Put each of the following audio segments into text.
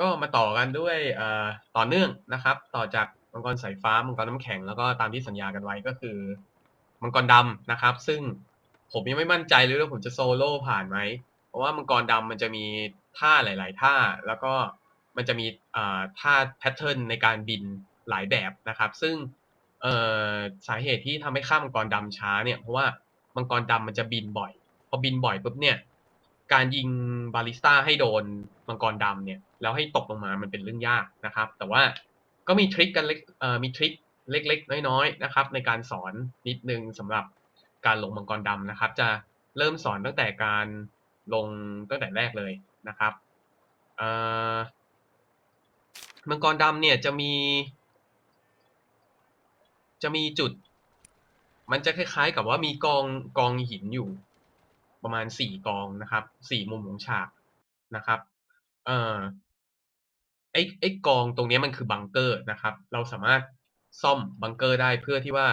ก็มาต่อกันด้วยต่อเนื่องนะครับ ต่อจากมังกรสายฟ้ามังกรน้ำแข็งแล้วก็ตามที่สัญญากันไว้ก็คือ มังกรดำนะครับ ซึ่งผมยังไม่มั่นใจเลยว่าผมจะโซโล่ผ่านไหมเพราะว่ามังกรดำมันจะมีท่าหลาย ๆ ท่าแล้วก็มันจะมีท่าแพทเทิร์นในการบินหลายแบบนะครับ ซึ่งสาเหตุที่ทำให้ข้ามมังกรดำช้าเนี่ยเพราะว่ามังกรดำมันจะบินบ่อย พอบินบ่อยปุ๊บเนี่ย การยิงบาลิสต้าให้โดนมังกรดำเนี่ยแล้วให้ตกลงมามันเป็นเรื่องยากนะครับ แต่ว่าก็มีทริคกันเล็กเอ่อมีทริคเล็กๆ น้อยๆนะครับ ในการสอนนิดนึงสำหรับการลงมังกรดำนะครับ จะเริ่มสอนตั้งแต่การลงตั้งแต่แรกเลยนะครับเอ่อมังกรดำเนี่ยจะมี จะมีจุด มันจะคล้ายๆ กับว่ามีกองกองหินอยู่ ประมาณสี่กองนะครับสี่มุมของฉากนะครับ เอ่อไอ้ไอ้กองตรงนี้มันคือบังเกอร์นะครับ เราสามารถซ่อมบังเกอร์ได้เพื่อที่ว่า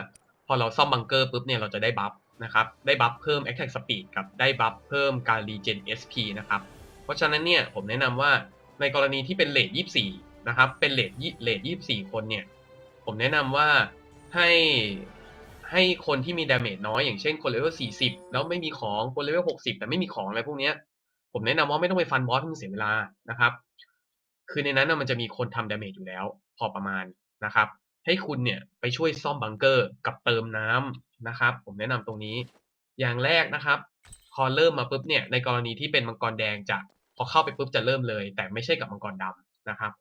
พอเราซ่อมบังเกอร์ปุ๊บเนี่ยเราจะได้บัฟนะครับ ได้บัฟเพิ่ม attack speed กับได้บัฟเพิ่มการ regen SP นะครับ เพราะฉะนั้นเนี่ยผมแนะนำว่าในกรณีที่เป็นเลท24 นะครับ เป็นเลทยี่เลท24 คนเนี่ย ผมแนะนำว่าให้ ให้คนที่มีดาเมจน้อยอย่างเช่นคนเลเวล40แล้วไม่มีของคนเลเวล60แต่ไม่มีของอะไรพวกเนี้ย ผมแนะนำว่าไม่ต้องไปฟันบอสให้มันเสียเวลานะครับ คือในนั้นนะมันจะมีคนทำดาเมจอยู่แล้ว พอประมาณนะครับ ให้คุณเนี่ยไปช่วยซ่อมบังเกอร์กับเติมน้ำนะครับ ผมแนะนำตรงนี้ อย่างแรกนะครับ พอเริ่มมาปุ๊บเนี่ยในกรณีที่เป็นมังกรแดงจะพอเข้าไปปุ๊บจะเริ่มเลย แต่ไม่ใช่กับมังกรดำนะครับ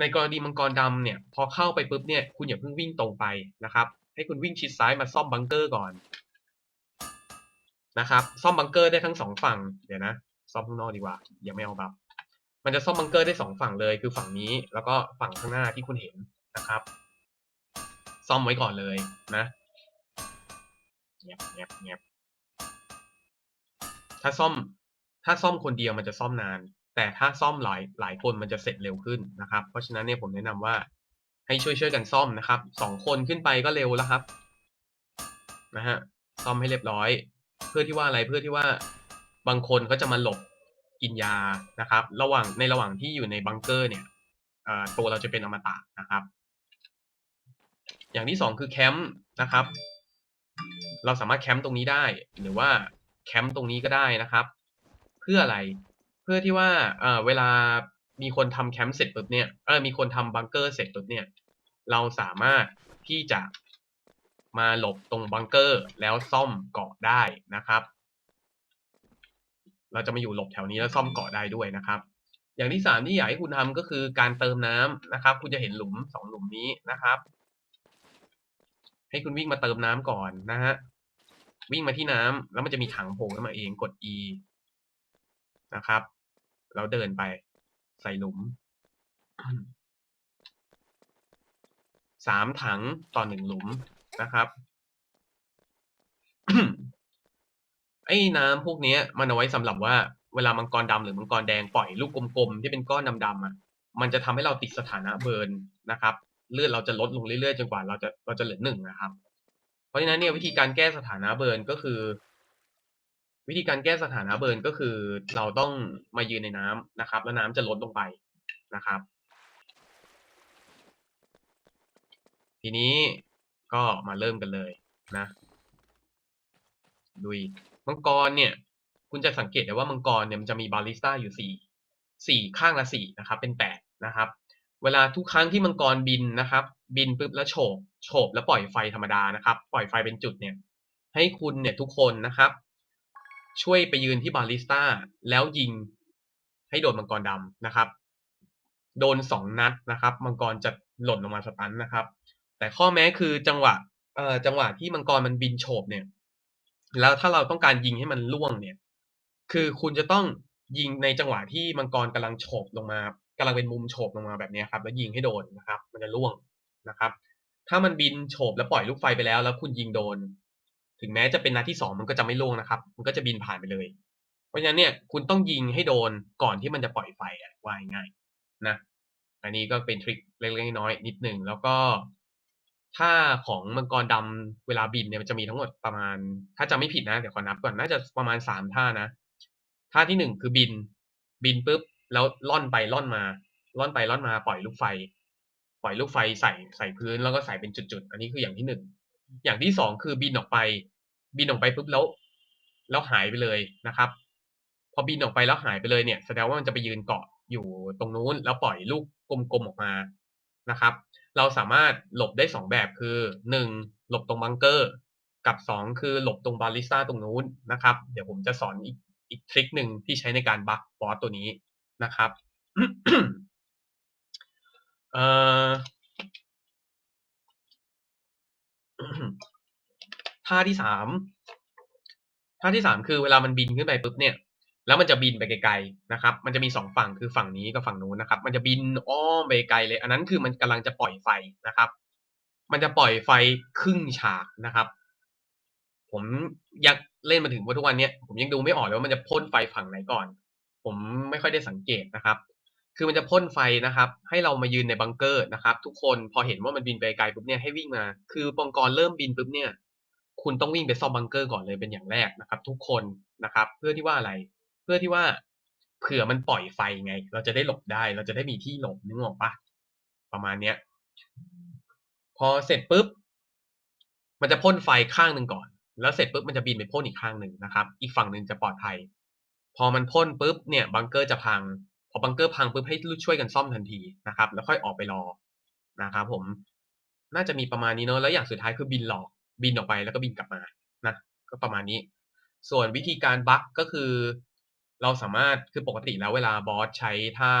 ในกรณีมังกรดำเนี่ยพอเข้าไปปุ๊บเนี่ยคุณอย่าเพิ่งวิ่งตรงไปนะครับ ให้คุณวิ่งชิดซ้ายมาซ่อมบังเกอร์ก่อนนะครับ ซ่อมบังเกอร์ได้ทั้งสองฝั่ง เดี๋ยวนะ ซ่อมข้างนอกดีกว่า ยังไม่เอาบัฟมันจะซ่อมบังเกอร์ได้สองฝั่งเลย คือฝั่งนี้ แล้วก็ฝั่งข้างหน้าที่คุณเห็นนะครับ ซ่อมไว้ก่อนเลยนะเงียบเงียบเงียบถ้าซ่อม ถ้าซ่อมคนเดียวมันจะซ่อมนาน แต่ถ้าซ่อมหลายหลายคนมันจะเสร็จเร็วขึ้นนะครับ เพราะฉะนั้นเนี่ยผมแนะนำว่า ให้ช่วยช่วยกันซ่อมนะครับสองคนขึ้นไปก็เร็วแล้วครับนะฮะซ่อมให้เรียบร้อย เพื่อที่ว่าอะไรเพื่อที่ว่าบางคนก็จะมาหลบกินยานะครับ ระหว่างในระหว่างที่อยู่ในบังเกอร์เนี่ยตัวเราจะเป็นอมตะนะครับ อย่างที่สองคือแคมป์นะครับ เราสามารถแคมป์ตรงนี้ได้ หรือว่าแคมป์ตรงนี้ก็ได้นะครับ เพื่ออะไรเพื่อที่ว่าเวลา มีคนทำแคมป์เสร็จปุ๊บเนี่ยเออมีคนทำบังเกอร์เสร็จปุ๊บเนี่ย เราสามารถที่จะมาหลบตรงบังเกอร์แล้วซ่อมเกาะได้นะครับ เราจะมาอยู่หลบแถวนี้แล้วซ่อมเกาะได้ด้วยนะครับ อย่างที่สามที่อยากให้คุณทำก็คือการเติมน้ำนะครับ คุณจะเห็นหลุมสองหลุมนี้นะครับ ให้คุณวิ่งมาเติมน้ำก่อนนะฮะวิ่งมาที่น้ำแล้วมันจะมีถังโผล่ขึ้นมาเองกด E นะครับ แล้วเดินไป ส่หลุมสามถังต่อหนึ่งหลุมนะครับไอ้น้ำพวกนี้มันเอาไว้สำหรับว่าเวลามังกรดำหรือมังกรแดงปล่อยลูกกลมๆที่เป็นก้อนดำๆอะมันจะทำให้เราติดสถานะเบิร์นนะครับ เลือดเราจะลดลงเรื่อยๆจนกว่าเราจะเราจะเหลือหนึ่งนะครับ เพราะฉะนั้นเนี่ยวิธีการแก้สถานะเบิร์นก็คือ วิธีการแก้สถานะเบิร์นก็คือ เราต้องมายืนในน้ำนะครับ แล้วน้ำจะลดลงไปนะครับ ทีนี้ก็มาเริ่มกันเลยนะดุยมังกรเนี่ย คุณจะสังเกตได้ว่ามังกรเนี่ยมันจะมีบาลิสต้าอยู่สี่สี่ข้างละสี่นะครับ เป็นแปดนะครับ เวลาทุกครั้งที่มังกรบินนะครับ บินปุ๊บแล้วโฉบโฉบแล้วปล่อยไฟธรรมดานะครับ ปล่อยไฟเป็นจุดเนี่ย ให้คุณเนี่ยทุกคนนะครับ ช่วยไปยืนที่บาลิสต้าแล้วยิงให้โดนมังกรดำนะครับ โดนสองนัดนะครับ มังกรจะหล่นลงมาสตันนะครับ แต่ข้อแม้คือจังหวะเอ่อจังหวะที่มังกรมันบินโฉบเนี่ย แล้วถ้าเราต้องการยิงให้มันล่วงเนี่ย คือคุณจะต้องยิงในจังหวะที่มังกรกำลังโฉบลงมากำลังเป็นมุมโฉบลงมาแบบนี้ครับ แล้วยิงให้โดนนะครับ มันจะล่วงนะครับ ถ้ามันบินโฉบแล้วปล่อยลูกไฟไปแล้ว แล้วคุณยิงโดน ถึงแม้จะเป็นนัดที่สองมันก็จะไม่ล่วงนะครับ มันก็จะบินผ่านไปเลย เพราะฉะนั้นเนี่ยคุณต้องยิงให้โดนก่อนที่มันจะปล่อยไฟอะว่ายง่ายนะอันนี้ก็เป็นทริคเล็กๆน้อยๆนิดหนึ่งแล้วก็ ถ้าของมังกรดำเวลาบินเนี่ยมันจะมีทั้งหมดประมาณ ถ้าจำไม่ผิดนะเดี๋ยวขอนับก่อนน่าจะประมาณสามท่านะท่าที่หนึ่งคือบิน บินปุ๊บแล้วล่อนไปล่อนมา ล่อนไปล่อนมาปล่อยลูกไฟ ปล่อยลูกไฟใส่ใส่พื้นแล้วก็ใส่เป็นจุดๆ อันนี้คืออย่างที่หนึ่ง อย่างที่สองคือบินออกไป บินออกไปปุ๊บแล้วแล้วหายไปเลยนะครับ พอบินออกไปแล้วหายไปเลยเนี่ย แสดงว่ามันจะไปยืนเกาะอยู่ตรงนู้น แล้วปล่อยลูกกลมๆออกมานะครับ เราสามารถหลบได้สองแบบคือหนึ่งหลบตรงบังเกอร์ กับสองคือหลบตรงบาลิสต้าตรงนู้นนะครับ เดี๋ยวผมจะสอนอีกอีกทริคหนึ่งที่ใช้ในการบักบอสตัวนี้นะครับเอ่อ ท่าที่สามท่าที่สามคือเวลามันบินขึ้นไปปุ๊บเนี่ย แล้วมันจะบินไปไกลๆนะครับ มันจะมีสองฝั่งคือฝั่งนี้กับฝั่งนู้นนะครับ มันจะบินอ้อมไปไกลเลย อันนั้นคือมันกำลังจะปล่อยไฟนะครับ มันจะปล่อยไฟครึ่งฉากนะครับ ผมยังเล่นมาถึงวันทุกวันเนี้ยผมยังดูไม่ออกเลยว่ามันจะพ่นไฟฝั่งไหนก่อน ผมไม่ค่อยได้สังเกตนะครับ คือมันจะพ่นไฟนะครับ ให้เรามายืนในบังเกอร์นะครับ ทุกคนพอเห็นว่ามันบินไปไกลปุ๊บเนี่ยให้วิ่งมา คือปองกรเริ่มบินปุ๊บเนี่ย คุณต้องวิ่งไปซ่อมบังเกอร์ก่อนเลยเป็นอย่างแรกนะครับ ทุกคนนะครับ เพื่อที่ว่าอะไร เพื่อที่ว่าเผื่อมันปล่อยไฟไง เราจะได้หลบได้ เราจะได้มีที่หลบนึกออกปะประมาณเนี้ย พอเสร็จปุ๊บ มันจะพ่นไฟข้างหนึ่งก่อน แล้วเสร็จปุ๊บมันจะบินไปพ่นอีกข้างหนึ่งนะครับ อีกฝั่งหนึ่งจะปลอดภัย พอมันพ่นปุ๊บเนี่ยบังเกอร์จะพัง อบังเกอร์พังปุ๊บให้ช่วยกันซ่อมทันทีนะครับ แล้วค่อยออกไปรอนะครับผมน่าจะมีประมาณนี้เนอะแล้วอย่างสุดท้ายคือบินหลอกบินออกไปแล้วก็บินกลับมานะก็ประมาณนี้ ส่วนวิธีการบั๊กก็คือ เราสามารถคือปกติแล้วเวลาบอสใช้ท่า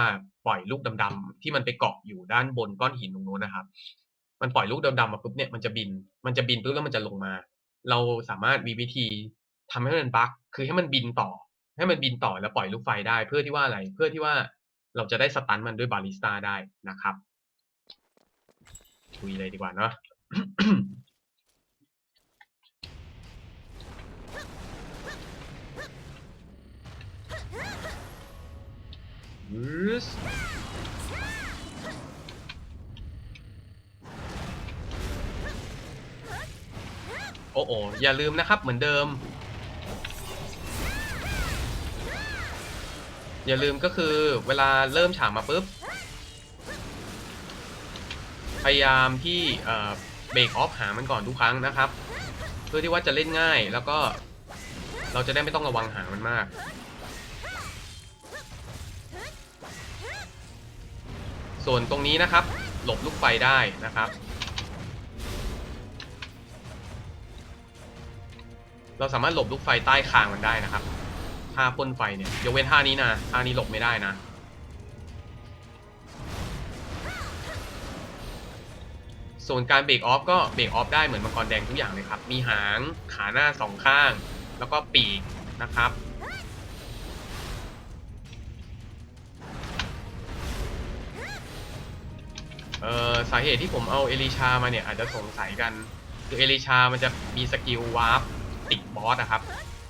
ปล่อยลูกดำๆที่มันไปเกาะอยู่ด้านบนก้อนหินตรงนู้นนะครับ มันปล่อยลูกดำๆมาปุ๊บเนี่ยมันจะบินมันจะบินปุ๊บแล้วมันจะลงมา เราสามารถมีวิธีทำให้มันบั๊กคือให้มันบินต่อ ให้มันบินต่อแล้วปล่อยลูกไฟได้เพื่อที่ว่าอะไร เพื่อที่ว่าเราจะได้สตันมันด้วยบาลิสตาได้นะครับคุยเลยดีกว่าเนาะโอ้โออย่าลืมนะครับเหมือนเดิม อย่าลืมก็คือเวลาเริ่มฉากมาปุ๊บ พยายามที่เบรกออฟหามันก่อนทุกครั้งนะครับ เพื่อที่ว่าจะเล่นง่ายแล้วก็เราจะได้ไม่ต้องระวังหามันมากส่วนตรงนี้นะครับ หลบลูกไฟได้นะครับ เราสามารถหลบลูกไฟใต้คางมันได้นะครับ ท่าพ่นไฟเนี่ยยกเว้นท่านี้นะท่านี้หลบไม่ได้นะ ส่วนการเบรกออฟก็เบรกออฟได้เหมือนมังกรแดงทุกอย่างเลยครับ มีหางขาหน้าสองข้าง แล้วก็ปีกนะครับเอ่อสาเหตุที่ผมเอาเอลิชามาเนี่ยอาจจะสงสัยกัน คือเอลิชามันจะมีสกิลวาร์ปติดบอสอะครับ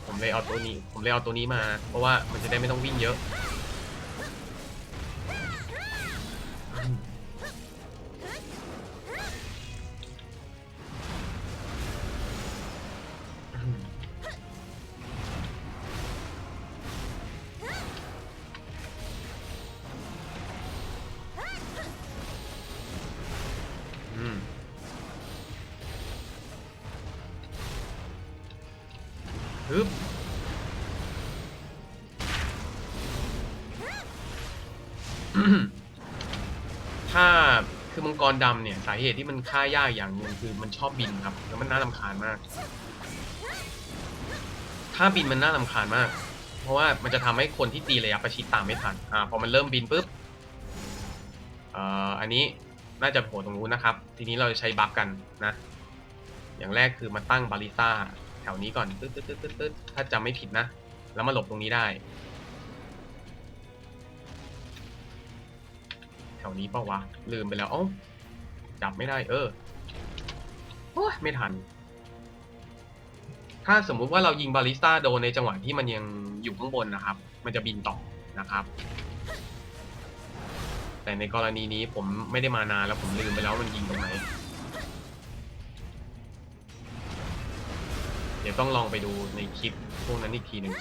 ผมเลยเอาตัวนี้ ผมเลยเอาตัวนี้มา เพราะว่ามันจะได้ไม่ต้องวิ่งเยอะ งกรดำเนี่ยสาเหตุที่มันฆ่ายากอย่างหนึ่งคือมันชอบบินครับแล้วมันน่ารำคาญมาก ถ้าบินมันน่ารำคาญมาก เพราะว่ามันจะทำให้คนที่ตีระยะประชิดตามไม่ทันอ่าพอมันเริ่มบินปุ๊บเอ่ออันนี้น่าจะโผล่ตรงนู้นนะครับ ทีนี้เราจะใช้บัฟกันนะ อย่างแรกคือมาตั้งบาริซ่าแถวนี้ก่อนตึ๊ดตึ๊ดตึ๊ดตึ๊ดถ้าจำไม่ผิดนะ แล้วมาหลบตรงนี้ได้ ถวนี้เปล่าวะ ลืมไปแล้วเอ้าจับไม่ได้เออโอ้ยไม่ทัน ถ้าสมมุติว่าเรายิงบาลิสต้าโดนในจังหวะที่มันยังอยู่ข้างบนนะครับ มันจะบินต่อนะครับ แต่ในกรณีนี้ผมไม่ได้มานานแล้วผมลืมไปแล้วมันยิงตรงไหนเดี๋ยวต้องลองไปดูในคลิปพวกนั้นอีกทีหนึ่ง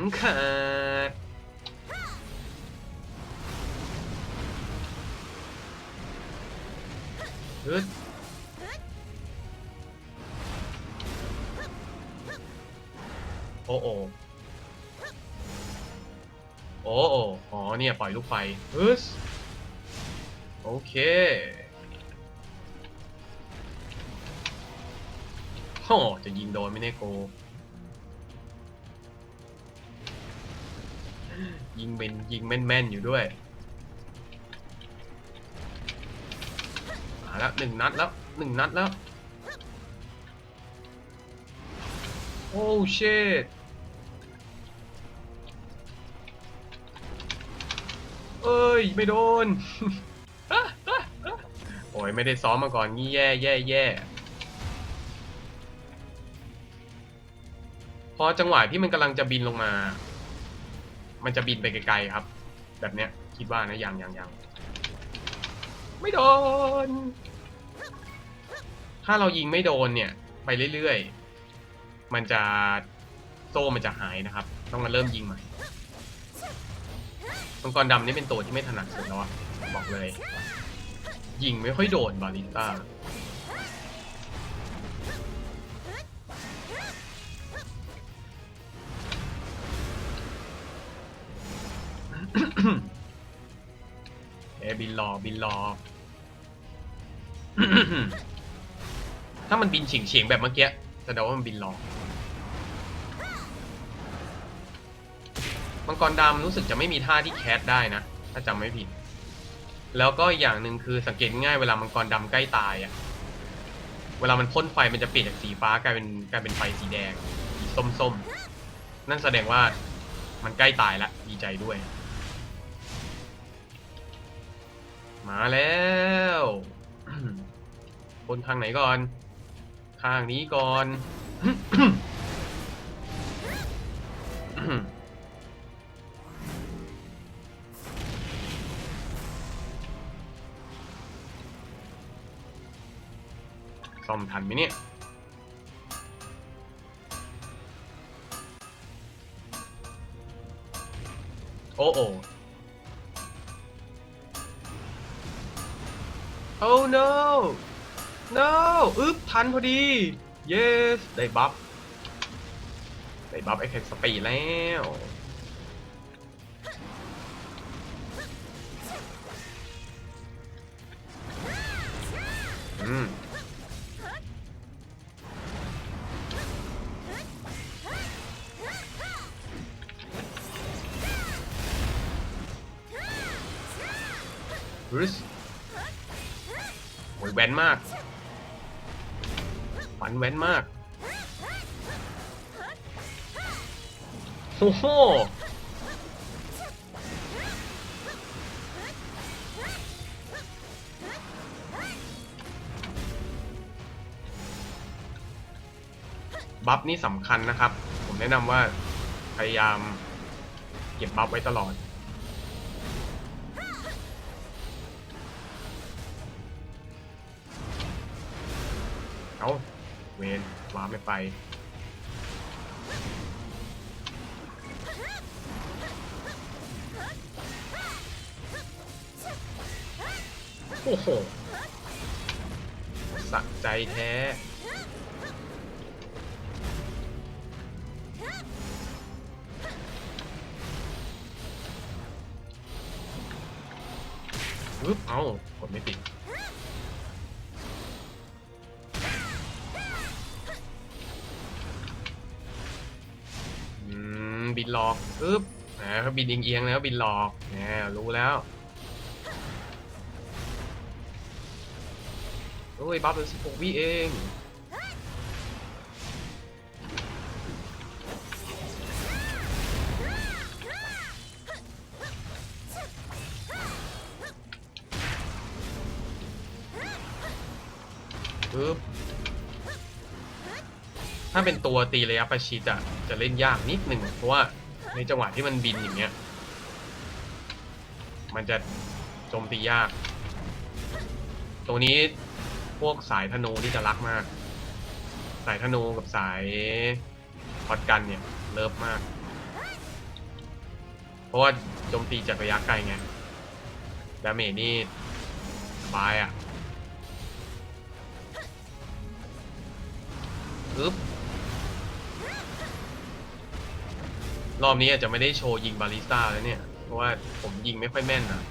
งขาดฮึดโอ้โอโอ้โออ๋อเนี่ย ปล่อยลูกไฟฮึสโอเคโอ้จะยิงโดนไม่แน่ยโก ยิงเป็นยิงแม่นๆอยู่ด้วยมาแล้วหนึ่งนัดแล้วหนึ่งนัดแล้ว โอ้เชดเอ้ย ไม่โดน โอ้ย ไม่ได้ซ้อมมาก่อน งี้แย่แย่แย่พอจังหวะที่มันกำลังจะบินลงมา มันจะบินไปไกลๆครับ แบบเนี้ยคิดว่านะยังยังยังไม่โดน ถ้าเรายิงไม่โดนเนี่ย ไปเรื่อยๆ มันจะโซ่มันจะหายนะครับ ต้องมาเริ่มยิงใหม่มังกรดำนี่เป็นตัวที่ไม่ถนัดสุดแล้วอะบอกเลย ยิงไม่ค่อยโดนบาลิต้า เอบินรอบินรอ ถ้ามันบินเฉียงเฉียงแบบเมื่อกี้แสดงว่ามันบินรอ มังกรดำรู้สึกจะไม่มีท่าที่แคสได้นะ ถ้าจำไม่ผิด แล้วก็อย่างหนึ่งคือสังเกตง่ายเวลามังกรดำใกล้ตายอะ่ะ เวลามันพ่นไฟมันจะเปลี่ยนจากสีฟ้ากลายเป็นกลายเป็นไฟสีแดง สีส้มๆ นั่นแสดงว่ามันใกล้ตายล้วดีใจด้วย มาแล้วบนทางไหนก่อนทางนี้ก่อนซ่อมทันไหมเนี่ยโอ้โอ Oh no no อึ๊บทันพอดี yes ได้บัฟ ได้บัฟไอแท็กสปีดแล้วอืมรึส โอ้ยแว้นมากฝันแว้นมากโอ้โหบัฟนี่สำคัญนะครับ ผมแนะนำว่าพยายามเก็บบัฟไว้ตลอด เวนว้าไม่ไป โอ้โหสักใจแท้ปึ๊บเอากดไม่ติด หลอกปึ๊บนะเขาบินเอียงๆแล้วบินหลอกแหมรู้แล้วโอ้ยบัฟเป็นสิบหกวิเองปึ๊บถ้าเป็นตัวตีระยะประชิดอะจะเล่นยากนิดหนึ่งเพราะว่า ในจังหวะที่มันบินอย่างเงี้ย มันจะโจมตียาก ตรงนี้พวกสายธนูที่จะรักมาก สายธนูกับสายพอดกันเนี่ย เลิฟมาก เพราะว่าโจมตีจากระยะไกลไงดาเมจนี่สบายอะอึ๊บ รอบนี้อาจจะไม่ได้โชว์ยิงบาลิสต้าแล้วเนี่ย เพราะว่าผมยิงไม่ค่อยแม่นนะ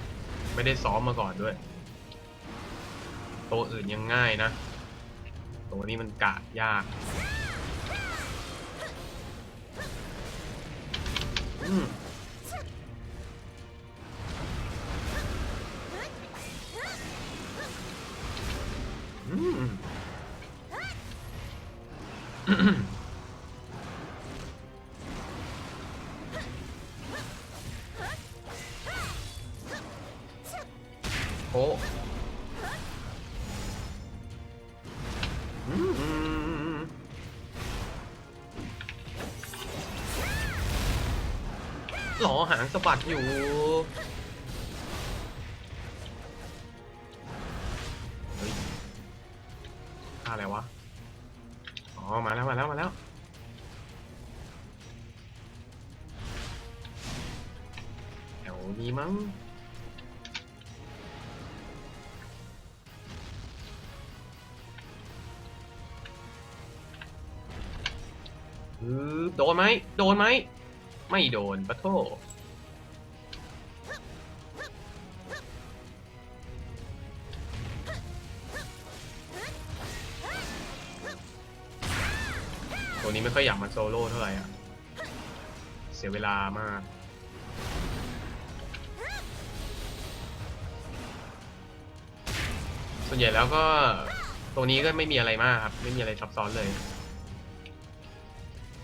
ไม่ได้ซ้อมมาก่อนด้วย ตัวอื่นยังง่ายนะ ตัวนี้มันกะยากอืม หลอหางสะบัดอยู่ เฮ้ยท่าอะไรวะ อ๋อ มาแล้วมาแล้วมาแล้ว แถวนี้มั้งโดนไหม โดนไหม ไม่โดนปะโท ไม่ค่อยอยากมาโซโล่เท่าไหร่อะ เสียเวลามาก ส่วนใหญ่แล้วก็ตัวนี้ก็ไม่มีอะไรมากครับ ไม่มีอะไรซับซ้อนเลย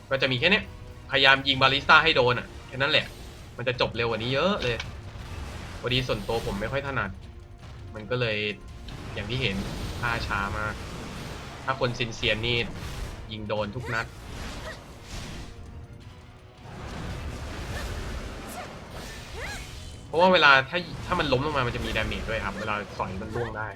ก็จะมีแค่นี้พยายามยิงบาลิสต้าให้โดนอะแค่นั้นแหละ มันจะจบเร็วกว่านี้เยอะเลยพอดีส่วนตัวผมไม่ค่อยถนัด มันก็เลยอย่างที่เห็นท่าช้ามาก ถ้าคนซินเซียนนี่ยิงโดนทุกนัด เพราะว่าเวลาถ้าถ้ามันล้มลงมามันจะมีดาเมจด้วยครับ เวลาสอยมันล่วงได้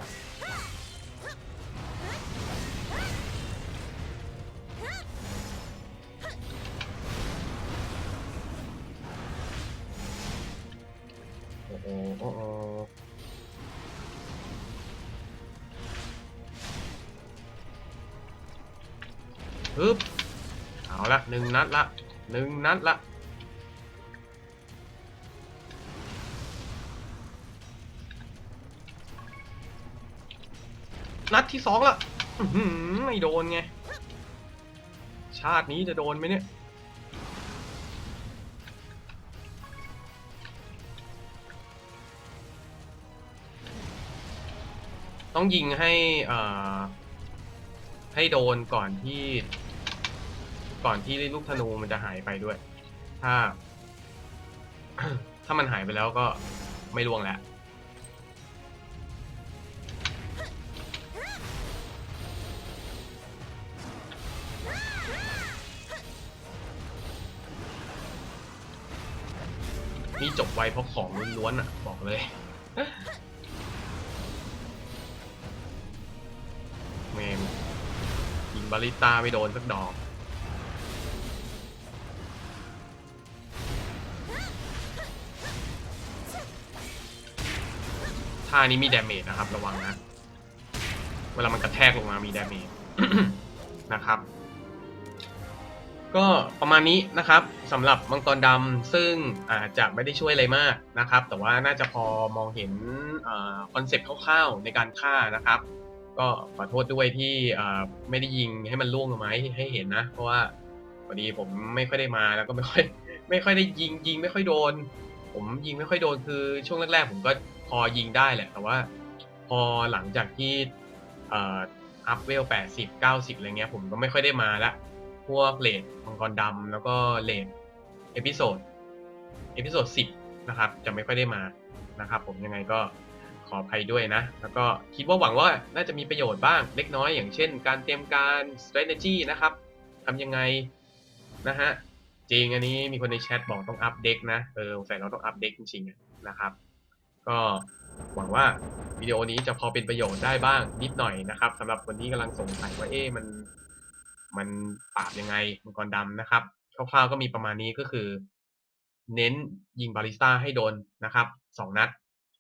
อ้โหโอ้โหฮึบเอาละหนึ่งนัดละหนึ่งนัดละ ที่สองละไม่โดนไง ชาตินี้จะโดนไหมเนี่ยต้องยิงให้อ่อให้โดนก่อนที่ ก่อนที่ลูกธนูมันจะหายไปด้วย ถ้า ถ้ามันหายไปแล้วก็ไม่ล่วงแล้ว ไวเพราะของล้วนๆอะ บอกเลย เมมยิงบาลิต้าไม่โดนสักดอกท่านี้มีดาเมจนะครับ ระวังนะ เวลามันกระแทกลงมามีดาเมจนะครับ ก็ประมาณนี้นะครับ สำหรับมังกรดำซึ่งอาจจะไม่ได้ช่วยอะไรมากนะครับ แต่ว่าน่าจะพอมองเห็นคอนเซ็ปต์คร่าวๆในการฆ่านะครับ ก็ขอโทษด้วยที่ไม่ได้ยิงให้มันล่วงลงมาให้เห็นนะ เพราะว่าพอดีผมไม่ค่อยได้มาแล้วก็ไม่ค่อยไม่ค่อยได้ยิงยิงไม่ค่อยโดน ผมยิงไม่ค่อยโดนคือช่วงแรกๆผมก็พอยิงได้แหละ แต่ว่าพอหลังจากที่อัพเวลแปดสิบเก้าสิบอะไรเงี้ยผมก็ไม่ค่อยได้มาละพวกเลดมังกรดำแล้วก็เลด เอพิโซดเอพิโซดสิบนะครับ จะไม่ค่อยได้มานะครับ ผมยังไงก็ขออภัยด้วยนะ แล้วก็คิดว่าหวังว่าน่าจะมีประโยชน์บ้างเล็กน้อยอย่างเช่น การเตรียมการ strategy นะครับทำยังไงนะฮะจริงอันนี้มีคนในแชทบอกต้องอัปเด็กนะเออสงสัยเราต้องอัปเด็กจริงๆนะครับ ก็หวังว่าวิดีโอนี้จะพอเป็นประโยชน์ได้บ้างนิดหน่อยนะครับสำหรับคนที่กำลังสงสัยว่าเอ๊ะมันมันปราบยังไงมังกรดำนะครับ คร่าวๆก็มีประมาณนี้ก็คือ เน้นยิงบาลิสต้าให้โดนนะครับสองนัด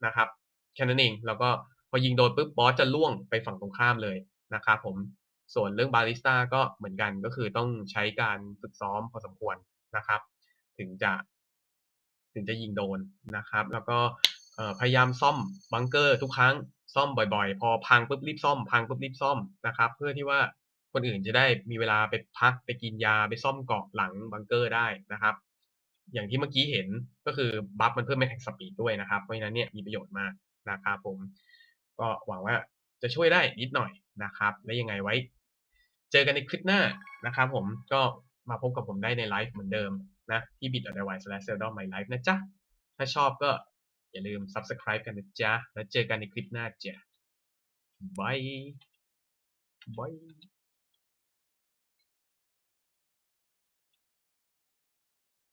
นะครับแค่นั้นเองแล้วก็พอยิงโดนปุ๊บบอสจะล่วงไปฝั่งตรงข้ามเลยนะครับผมส่วนเรื่องบาลิสต้าก็เหมือนกันก็คือต้องใช้การฝึกซ้อมพอสมควรนะครับ ถึงจะ ถึงจะยิงโดนนะครับ แล้วก็พยายามซ่อมบังเกอร์ทุกครั้งซ่อมบ่อยๆ พอพังปุ๊บรีบซ่อม พังปุ๊บรีบซ่อมนะครับ เพื่อที่ว่า คนอื่นจะได้มีเวลาไปพักไปกินยาไปซ่อมเกาะหลังบังเกอร์ได้นะครับ อย่างที่เมื่อกี้เห็นก็คือบัฟมันเพิ่มแม็กสปีดด้วยนะครับ เพราะฉะนั้นเนี่ยมีประโยชน์มากนะครับผม ก็หวังว่าจะช่วยได้นิดหน่อยนะครับ และยังไงไว้ เจอกันในคลิปหน้านะครับผมก็มาพบกับผมได้ในไลฟ์เหมือนเดิมนะที่ bit.ly slash zelda my life นะจ๊ะ ถ้าชอบก็อย่าลืม subscribe กันนะจ๊ะ แล้วเจอกันในคลิปหน้าจ้ะบายบาย